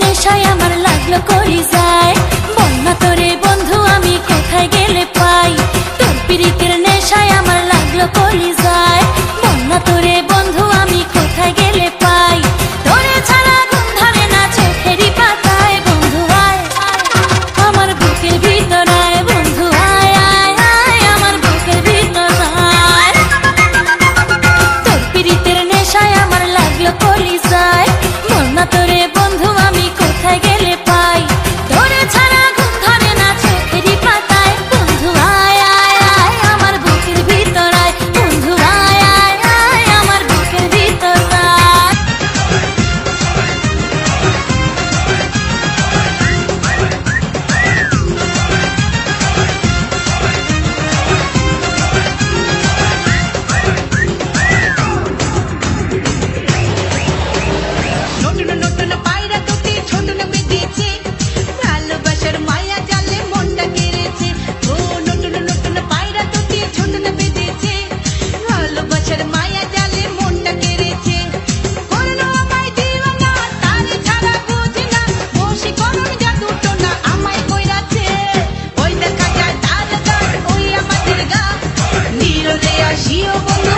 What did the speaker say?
নেশায় আমার লাগল করি যায় eu reagir, eu vou